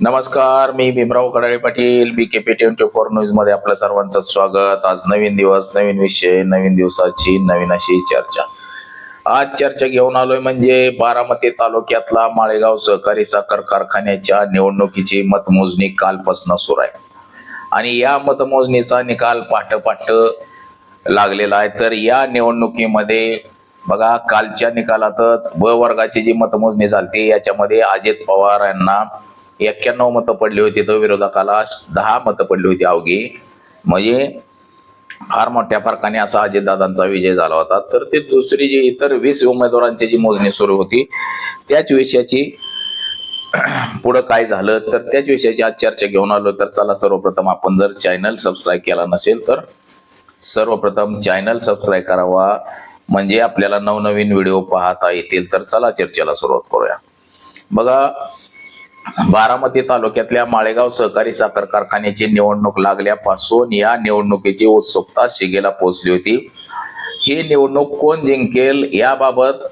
नमस्कार मी Bhimrao Kadale Patil B K P twenty four न्यूजमध्ये आपल्या सर्वांचं स्वागत. आज नवीन दिवस नवीन विषय नवीन दिवसाची नवीन अशी चर्चा. आज चर्चा घेऊन आलोय म्हणजे बारामती तालुक्यातला माळेगाव सहकारी साखर कारखान्याच्या निवडणुकीची मतमोजणी कालपासून सुरू आहे. आणि या मतमोजणीचा निकाल पाठपाठ लागलेला आहे. तर या निवडणुकीमध्ये बघा कालच्या निकालातच ब वर्गाची जी मतमोजणी झाली याच्यामध्ये अजित पवार यांना एक्क्याण्णव मतं पडली होती तर विरोधकाला दहा मतं पडली होती अवघी. म्हणजे फार मोठ्या फरकाने असा अजितदादांचा विजय झाला होता. तर ते दुसरी जी इतर वीस उमेदवारांची जी मोजणी सुरू होती त्याच विषयाची पुढं काय झालं तर त्याच विषयाची आज चर्चा घेऊन आलो. तर चला सर्वप्रथम आपण जर चॅनल सबस्क्राईब केला नसेल तर सर्वप्रथम चॅनल सबस्क्राईब करावा. म्हणजे आपल्याला नवनवीन व्हिडिओ पाहता येतील. तर चला चर्चेला सुरुवात करूया. बघा बारामती तालुक्यातल्या माळेगाव सहकारी साखर कारखान्याची निवडणूक लागल्यापासून या निवडणुकीची उत्सुकता शिगेला पोहोचली होती. ही निवडणूक कोण जिंकेल याबाबत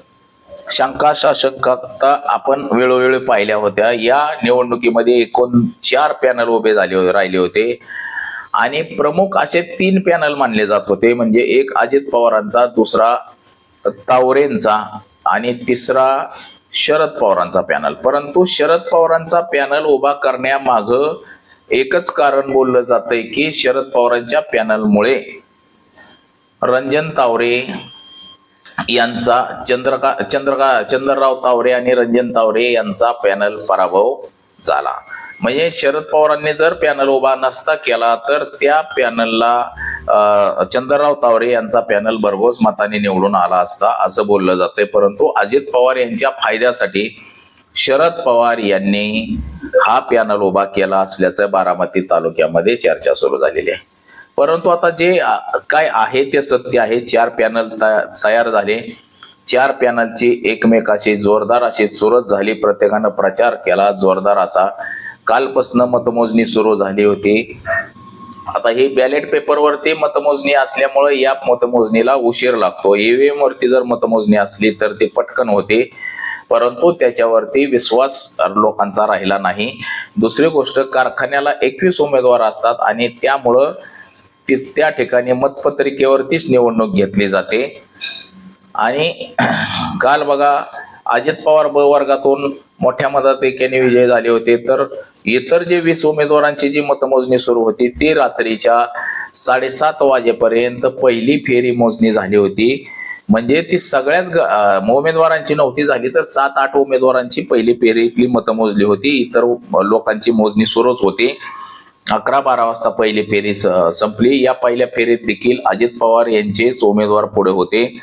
शंका शासकता आपण वेळोवेळी पाहिल्या होत्या. या निवडणुकीमध्ये एकूण चार पॅनल उभे झाले हो, राहिले होते. आणि प्रमुख असे तीन पॅनल मानले जात होते. म्हणजे एक अजित पवारांचा दुसरा तावरेंचा आणि तिसरा शरद पवारांचा पॅनल परंतु शरद पवारांचा पॅनल उभा करण्यामाग एकच कारण बोललं जातंय की शरद पवारांच्या पॅनलमुळे रंजन तावरे यांचा चंद्रका चंद्रका चंद्रराव तावरे आणि रंजन तावरे यांचा पॅनल पराभव झाला. म्हणजे शरद पवारांनी जर पॅनल उभा नसता केला तर त्या पॅनलला चंद्रराव तावरे यांचा पॅनल भरघोस मताने निवडून आला असता असं बोललं जातंय. परंतु अजित पवार यांच्या फायद्यासाठी शरद पवार यांनी हा पॅनल उभा केला असल्याचं बारामती तालुक्यामध्ये चर्चा सुरू झालेली आहे. परंतु आता जे काय आहे ते सत्य आहे. चार पॅनल तयार झाले. चार पॅनलची एकमेकाशी जोरदार अशी चुरत झाली. प्रत्येकानं प्रचार केला. जोरदार असा कालपासनं मतमोजणी सुरू झाली होती. आता ही बॅलेट पेपरवरती मतमोजणी असल्यामुळे या मतमोजणीला उशीर लागतो. ईव्हीएम वरती जर मतमोजणी असली तर ती पटकन होते. परंतु त्याच्यावरती विश्वास लोकांचा राहिला नाही. दुसरी गोष्ट कारखान्याला एकवीस उमेदवार असतात आणि त्यामुळं ती त्या ठिकाणी मतपत्रिकेवरतीच निवडणूक घेतली जाते. आणि काल बघा अजित पवार ब वर्गातून मोठ्या मताधिक्याने विजय झाले होते. तर इतर जे वीस उमेदवारांची जी मतमोजणी सुरू होती ती रात्रीच्या साडेसात वाजेपर्यंत पहिली फेरी मोजणी झाली होती. म्हणजे ती सगळ्याच ग- उमेदवारांची नव्हती झाली तर सात आठ उमेदवारांची पहिली फेरीतली मतमोजणी होती. इतर लोकांची मोजणी सुरूच होती. अकरा बारा वाजता पहिली फेरी स- संपली. या पहिल्या फेरीत देखील अजित पवार यांचेच उमेदवार पुढे होते.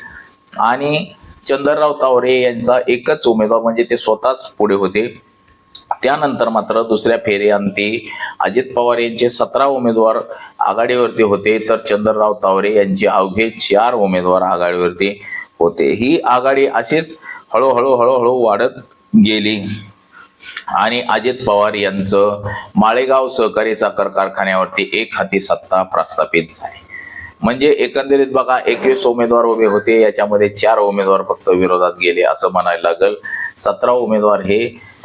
आणि चंद्रराव तावरे यांचा एकच उमेदवार म्हणजे ते स्वतःच पुढे होते. त्यानंतर मात्र दुसऱ्या फेरीअंती अजित पवार यांचे सतरा उमेदवार आघाडीवरती होते तर चंद्रराव तावरे यांचे अवघे चार उमेदवार आघाडीवरती होते. ही आघाडी अशीच हळूहळू हळूहळू वाढत गेली. आणि अजित पवार यांचं माळेगाव सहकारी साखर कारखान्यावरती एक हाती सत्ता प्रस्थापित झाली. म्हणजे एकंदरीत बघा एकवीस उमेदवार उभे होते याच्यामध्ये चार उमेदवार फक्त विरोधात गेले असं म्हणायला लागल. सतरा उमेदवार हे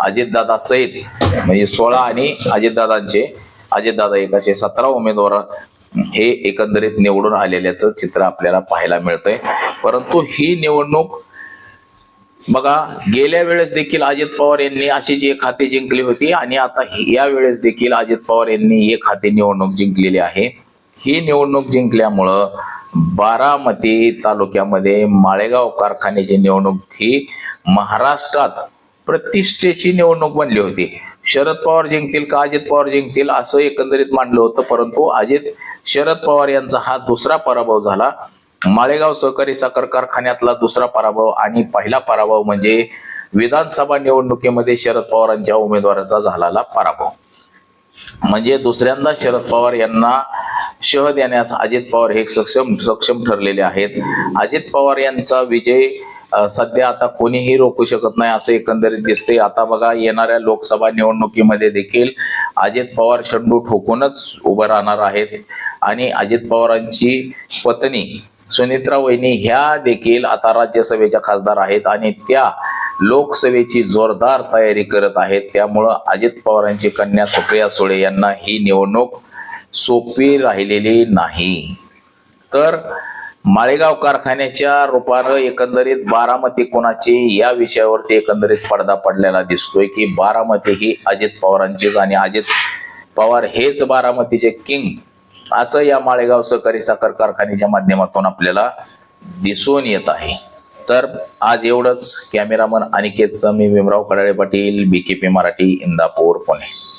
अजितदादा सहित म्हणजे सोळा आणि अजितदादांचे अजितदादा एक असे सतरा उमेदवार हे एकंदरीत निवडून आलेल्याचं चित्र आपल्याला पाहायला मिळतंय. परंतु ही निवडणूक बघा गेल्या वेळेस देखील अजित पवार यांनी अशीच एक खाते जिंकली होती आणि आता या वेळेस देखील अजित पवार यांनी एक खाते निवडणूक जिंकलेली आहे. ही निवडणूक जिंकल्यामुळं बारामती तालुक्यामध्ये माळेगाव कारखान्याची निवडणूक ही महाराष्ट्रात प्रतिष्ठेची निवडणूक बनली होती. शरद पवार जिंकतील का? अजित पवार जिंकतील असं एकंदरीत मांडलं होतं परंतु अजित शरद पवार यांचा हा दुसरा पराभव झाला. माळेगाव सहकारी साखर कारखान्यातला दुसरा पराभव आणि पहिला पराभव म्हणजे विधानसभा निवडणुकीमध्ये शरद पवारांच्या उमेदवाराचा झालेला पराभव. म्हणजे दुसऱ्यांदा शरद पवार यांना शह देण्यास अजित पवार हे सक्षम सक्षम ठरलेले आहेत. अजित पवार यांचा विजय सध्या आता कोणीही रोखू शकत नाही असं एकंदरीत दिसते आता बघा येणाऱ्या लोकसभा निवडणुकीमध्ये देखील अजित पवार शंडू ठोकूनच उभं राहणार आहेत. आणि अजित पवारांची पत्नी सुनित्रा वहिनी ह्या देखील आता राज्यसभेच्या खासदार आहेत. आणि त्या लोकसभेची जोरदार तयारी करत आहेत. त्यामुळं अजित पवारांची कन्या सुप्रिया सुळे यांना ही निवडणूक सोपी राहिलेली नाही. तर माळेगाव कारखान्याच्या रूपानं एकंदरीत बारामती कोणाची या विषयावरती एकंदरीत पडदा पडलेला दिसतोय की बारामती ही अजित पवारांचीच आणि अजित पवार हेच बारामतीचे किंग असं या माळेगाव सहकारी साखर कारखान्याच्या माध्यमातून आपल्याला दिसून येत आहे. तर आज एवढंच. Cameraman Aniket Sami Bhimrao Kadale Patil BKP Marathi Indapur Pune.